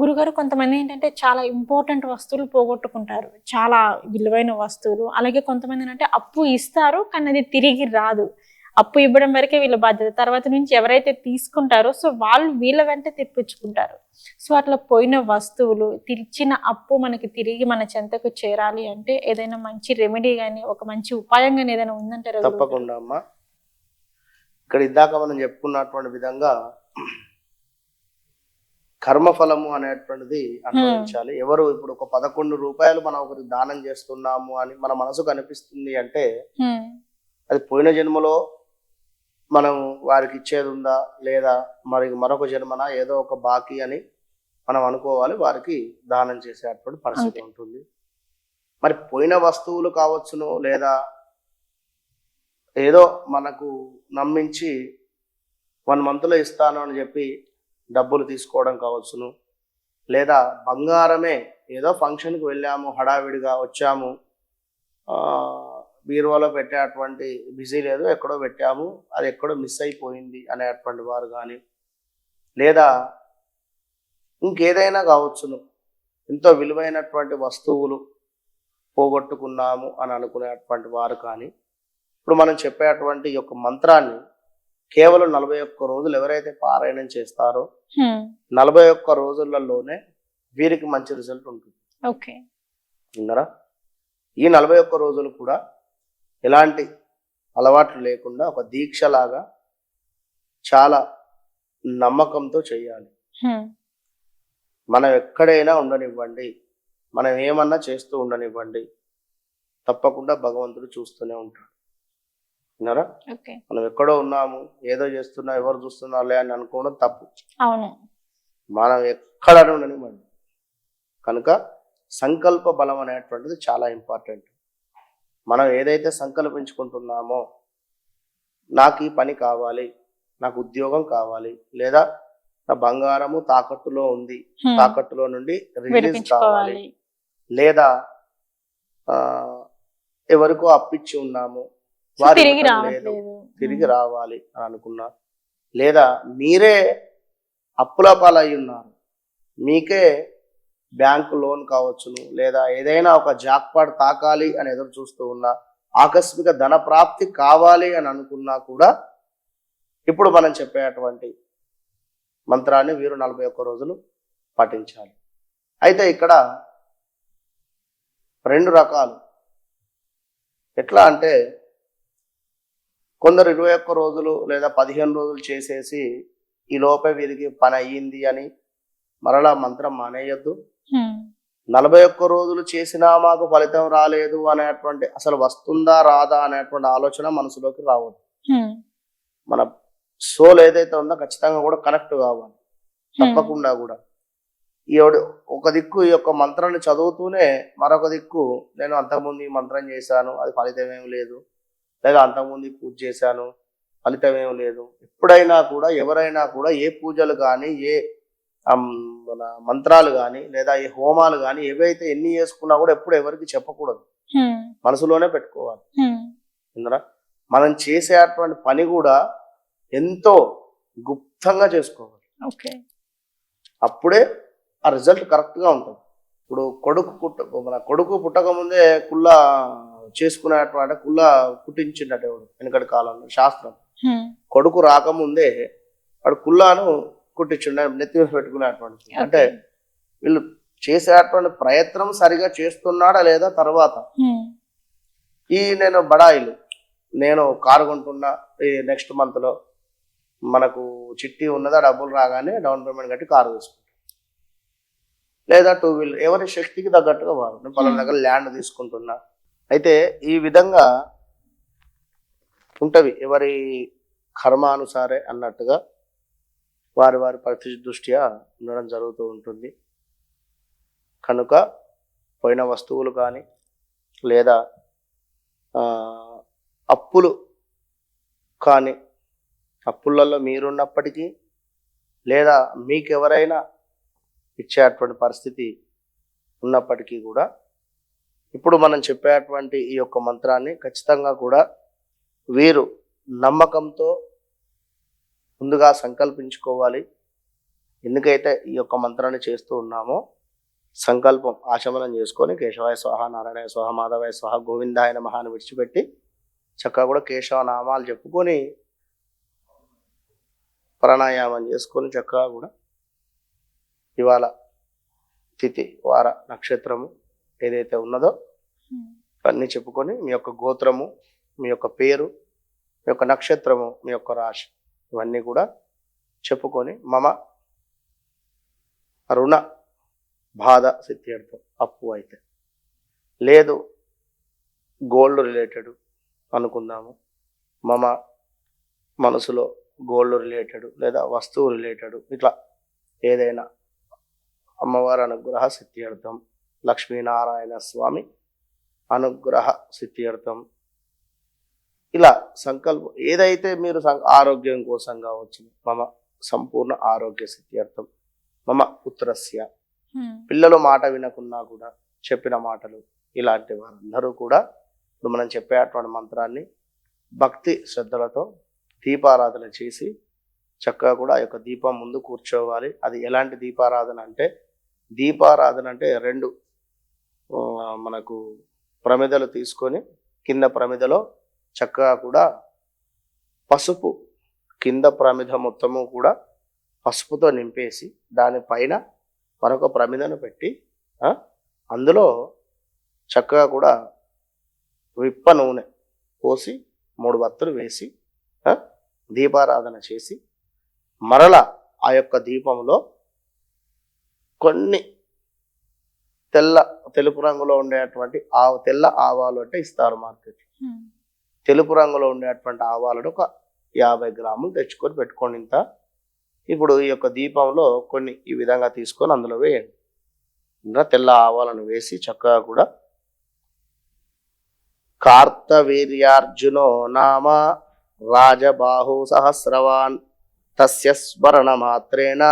గురుగారు కొంతమంది ఏంటంటే చాలా ఇంపార్టెంట్ వస్తువులు పోగొట్టుకుంటారు. చాలా విలువైన వస్తువులు. అలాగే కొంతమంది ఏంటంటే అప్పు ఇస్తారు కానీ అది తిరిగి రాదు. అప్పు ఇవ్వడం వరకే వీళ్ళ బాధ్యత. తర్వాత నుంచి ఎవరైతే తీసుకుంటారో సో వాళ్ళు వీళ్ళ వెంట తెప్పించుకుంటారు. సో అట్లా పోయిన వస్తువులు తెచ్చిన అప్పు మనకి తిరిగి మన చెంతకు చేరాలి అంటే ఏదైనా మంచి రెమెడీ కానీ ఒక మంచి ఉపాయం కానీ ఏదైనా ఉందంటారు తప్పకుండా అమ్మా. ఇక్కడ ఇద్దాక మనం చెప్పుకున్నటువంటి విధంగా కర్మఫలము అనేటువంటిది అనుభవించాలి. ఎవరు ఇప్పుడు ఒక పదకొండు రూపాయలు మనం ఒకరికి దానం చేస్తున్నాము అని మన మనసుకు అనిపిస్తుంది అంటే హ్మ్. అది పోయిన జన్మలో మనం వారికి ఇచ్చేది ఉందా? లేదా మరి మరొక జన్మన? ఏదో ఒక బాకీ అని మనం అనుకోవాలి వారికి దానం చేసేటువంటి పరిస్థితి. ఉంటుంది. మరి పోయిన వస్తువులు కావచ్చును లేదా ఏదో మనకు నమ్మించి వన్ మంత్లో ఇస్తాను అని చెప్పి డబ్బులు తీసుకోవడం కావచ్చును. లేదా బంగారమే ఏదో ఫంక్షన్కి వెళ్ళాము హడావిడిగా వచ్చాము. బీరువాలో పెట్టేటువంటి బిజీ లేదు ఎక్కడో పెట్టాము. అది ఎక్కడో మిస్ అయిపోయింది అనేటువంటి వారు కానీ లేదా ఇంకేదైనా కావచ్చును. ఎంతో విలువైనటువంటి వస్తువులు పోగొట్టుకున్నాము అని అనుకునేటువంటి వారు కానీ ఇప్పుడు మనం చెప్పేటువంటి ఈ యొక్క మంత్రాన్ని కేవలం నలభై ఒక్క రోజులు ఎవరైతే పారాయణం చేస్తారో హ్మ్. నలభై ఒక్క రోజులలోనే వీరికి మంచి రిజల్ట్ ఉంటుంది. ఓకే విన్నారా? ఈ నలభై ఒక్క రోజులు కూడా ఎలాంటి అలవాట్లు లేకుండా ఒక దీక్షలాగా చాలా నమ్మకంతో చేయాలి. హ్మ్. మనం ఎక్కడైనా ఉండనివ్వండి మనం ఏమన్నా చేస్తూ ఉండనివ్వండి తప్పకుండా భగవంతుడు చూస్తూనే ఉంటాడు. విన్నారా మనం ఎక్కడో ఉన్నాము ఏదో చేస్తున్నా ఎవరు చూస్తున్నారులే అని అనుకోవడం తప్పు. అవును. మనం ఎక్కడ ఉండనివ్వండి. కనుక సంకల్ప బలం అనేటువంటిది చాలా ఇంపార్టెంట్. మనం ఏదైతే సంకల్పించుకుంటున్నామో నాకు ఈ పని కావాలి నాకు ఉద్యోగం కావాలి లేదా నా బంగారము తాకట్టులో ఉంది. తాకట్టులో నుండి రిలీజ్ కావాలి లేదా ఎవరికో అప్పిచ్చి ఉన్నాము తిరిగి రావట్లేదు. తిరిగి రావాలి అని అనుకున్నా. లేదా మీరే అప్పుల పాలయ్యి ఉన్నారు. మీకే బ్యాంకు లోన్ కావచ్చును. లేదా ఏదైనా ఒక జాక్పాట్ తాకాలి అని ఎదురు చూస్తూ ఉన్నా ఆకస్మిక ధన ప్రాప్తి కావాలి అని అనుకున్నా కూడా ఇప్పుడు మనం చెప్పేటువంటి మంత్రాన్ని వీరు నలభై ఒక్క రోజులు పఠించాలి. అయితే ఇక్కడ రెండు రకాలు. ఎట్లా అంటే కొందరు ఇరవై ఒక్క రోజులు లేదా పదిహేను రోజులు చేసేసి ఈ లోపే వీరికి పని అయ్యింది అని మరలా మంత్రం మానేయొద్దు. నలభై ఒక్క రోజులు చేసినా మాకు ఫలితం రాలేదు అనేటువంటి అసలు వస్తుందా రాదా అనేటువంటి ఆలోచన మనసులోకి రావద్దు. మన సోల్ ఏదైతే ఉందో ఖచ్చితంగా కూడా కనెక్ట్ కావాలి. తప్పకుండా కూడా. ఈ ఒక దిక్కు ఈ యొక్క మంత్రాన్ని చదువుతూనే మరొక దిక్కు నేను అంతకుముందు ఈ మంత్రం చేశాను అది ఫలితం ఏం లేదు. లేదా అంతకుముందు పూజ చేశాను. ఫలితం ఏం లేదు. ఎప్పుడైనా కూడా ఎవరైనా కూడా ఏ పూజలు కానీ ఏ మన మంత్రాలు కానీ లేదా ఏ హోమాలు కానీ ఏవైతే ఎన్ని చేసుకున్నా కూడా ఎప్పుడు ఎవరికి చెప్పకూడదు. మనసులోనే పెట్టుకోవాలి. ఇందులో మనం చేసేటువంటి పని కూడా ఎంతో గుప్తంగా చేసుకోవాలి. ఓకే. అప్పుడే ఆ రిజల్ట్ కరెక్ట్గా ఉంటుంది. ఇప్పుడు కొడుకు పుట్ట మన కొడుకు పుట్టక ముందే కుల్ల చేసుకునేటువంటి కుల్ల పుట్టించిండట ఎవడు వెనకటి కాలంలో శాస్త్రం. కొడుకు రాకముందే వాడు కుల్లాను కుట్టించుండే నెత్తి మీద పెట్టుకునేటువంటి అంటే. వీళ్ళు చేసేటువంటి ప్రయత్నం సరిగా చేస్తున్నాడా లేదా తర్వాత. ఈ నేను బడాయిలు. నేను కారు కొంటున్నా ఈ నెక్స్ట్ మంత్లో మనకు చిట్టి ఉన్నదా డబ్బులు రాగానే డౌన్ పేమెంట్ కట్టి కారు తీసుకుంటాం. లేదా టూ వీలర్ ఎవరి శక్తికి తగ్గట్టుగా వారు నేను పలానా దగ్గర ల్యాండ్ తీసుకుంటున్నా. అయితే ఈ విధంగా ఉంటవి. ఎవరి కర్మానుసారే అన్నట్టుగా వారి వారి పరిస్థితి దృష్ట్యా ఉండడం జరుగుతూ ఉంటుంది. కనుక పోయిన వస్తువులు కానీ లేదా అప్పులు కానీ అప్పులలో మీరున్నప్పటికీ లేదా మీకెవరైనా ఇచ్చేటువంటి పరిస్థితి ఉన్నప్పటికీ కూడా ఇప్పుడు మనం చెప్పేటువంటి ఈ యొక్క మంత్రాన్ని ఖచ్చితంగా కూడా వీరు నమ్మకంతో ముందుగా సంకల్పించుకోవాలి. ఎందుకైతే ఈ యొక్క మంత్రాన్ని చేస్తూ ఉన్నామో సంకల్పం ఆశమనం చేసుకొని కేశవాయ స్వాహ నారాయణ స్వాహ మాధవాయ స్వాహ గోవిందాయ మహాన్ని విడిచిపెట్టి చక్కగా కూడా కేశవ నామాలు చెప్పుకొని ప్రాణాయామం చేసుకొని చక్కగా కూడా ఇవాళ తిథి వార నక్షత్రము ఏదైతే ఉన్నదో అన్నీ చెప్పుకొని మీ యొక్క గోత్రము మీ యొక్క పేరు మీ యొక్క నక్షత్రము మీ యొక్క రాశి ఇవన్నీ కూడా చెప్పుకొని మమ రుణ బాధ సిద్ధార్థం అప్పు అయితే. లేదు గోల్డ్ రిలేటెడ్ అనుకుందాము. మమ మనసులో గోల్డ్ రిలేటెడ్ లేదా వస్తువు రిలేటెడ్ ఇట్లా ఏదైనా అమ్మవారి అనుగ్రహ సిద్ధ్యర్థం లక్ష్మీనారాయణ స్వామి అనుగ్రహ సిద్ధ్యర్థం. ఇలా సంకల్పం ఏదైతే మీరు సం- ఆరోగ్యం కోసం కావచ్చు మమ సంపూర్ణ ఆరోగ్య సిద్ధ్యర్థం మమ పుత్రస్య. పిల్లలు మాట వినకున్నా కూడా చెప్పిన మాటలు ఇలాంటి వారందరూ కూడా ఇప్పుడు మనం చెప్పేటువంటి మంత్రాన్ని భక్తి శ్రద్ధలతో దీపారాధన చేసి చక్కగా కూడా ఆ యొక్క దీపం ముందు కూర్చోవాలి. అది ఎలాంటి దీపారాధన అంటే దీపారాధన అంటే రెండు మనకు ప్రమిదలు తీసుకొని కింద ప్రమిదలో చక్కగా కూడా పసుపు కింద ప్రమిద మొత్తము కూడా పసుపుతో నింపేసి దానిపైన మరొక ప్రమిదను పెట్టి అందులో చక్కగా కూడా విప్ప నూనె పోసి మూడు వత్తులు వేసి దీపారాధన చేసి మరల ఆ యొక్క దీపంలో కొన్ని తెల్ల తెలుపు రంగులో ఉండేటువంటి ఆ తెల్ల ఆవాలు అంటే ఇస్తారు మార్కెట్. తెలుపు రంగులో ఉండేటువంటి ఆవాలను ఒక యాభై గ్రాములు తెచ్చుకొని పెట్టుకోండి ఇంత. ఇప్పుడు ఈ యొక్క దీపంలో కొన్ని ఈ విధంగా తీసుకొని అందులో వేయండి. ఇంకా తెల్ల ఆవాలను వేసి చక్కగా కూడా కార్తవీర్యార్జునో నామ రాజబాహు సహస్రవాన్ తస్య స్మరణ మాత్రేణ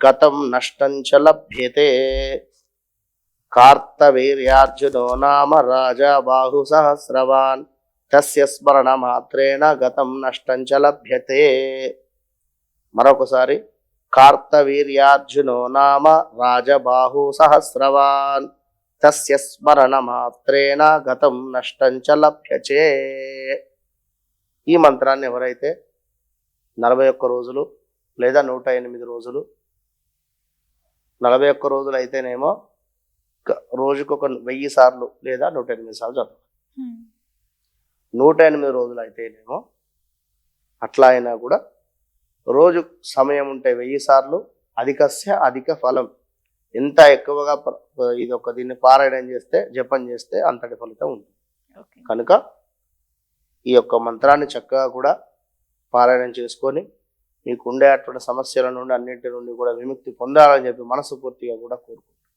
గతం నష్టం చ లభ్యతే. కార్తవీర్యార్జునో నామ రాజబాహు సహస్రవాన్. తస్య స్మరణ మాత్రేణ గతం నష్టం చ లభ్యతే. మరొకసారి కార్తవీర్యార్జునో నామ రాజబాహు సహస్రవాన్. తస్య స్మరణ మాత్రేణ గతం నష్టం చ లభ్యచే. ఈ మంత్రాన్ని ఎవరైతే నలభై ఒక్క రోజులు లేదా నూట ఎనిమిది రోజులు నలభై ఒక్క రోజులు అయితేనేమో రోజుకు ఒక వెయ్యి సార్లు లేదా నూట ఎనిమిది సార్లు చదవాలి నూట ఎనిమిది రోజులు అయితేనేమో అట్లా అయినా కూడా రోజు సమయం ఉంటే వెయ్యి సార్లు అధికస్య అధిక ఫలం. ఎంత ఎక్కువగా ఇది ఒక దీన్ని పారాయణం చేస్తే జపం చేస్తే అంతటి ఫలితం ఉంటుంది. కనుక ఈ యొక్క మంత్రాన్ని చక్కగా కూడా పారాయణం చేసుకొని మీకు ఉండే అటువంటి సమస్యల నుండి అన్నింటి నుండి కూడా విముక్తి పొందాలని చెప్పి మనసు పూర్తిగా కూడా కోరుకుంటున్నాను.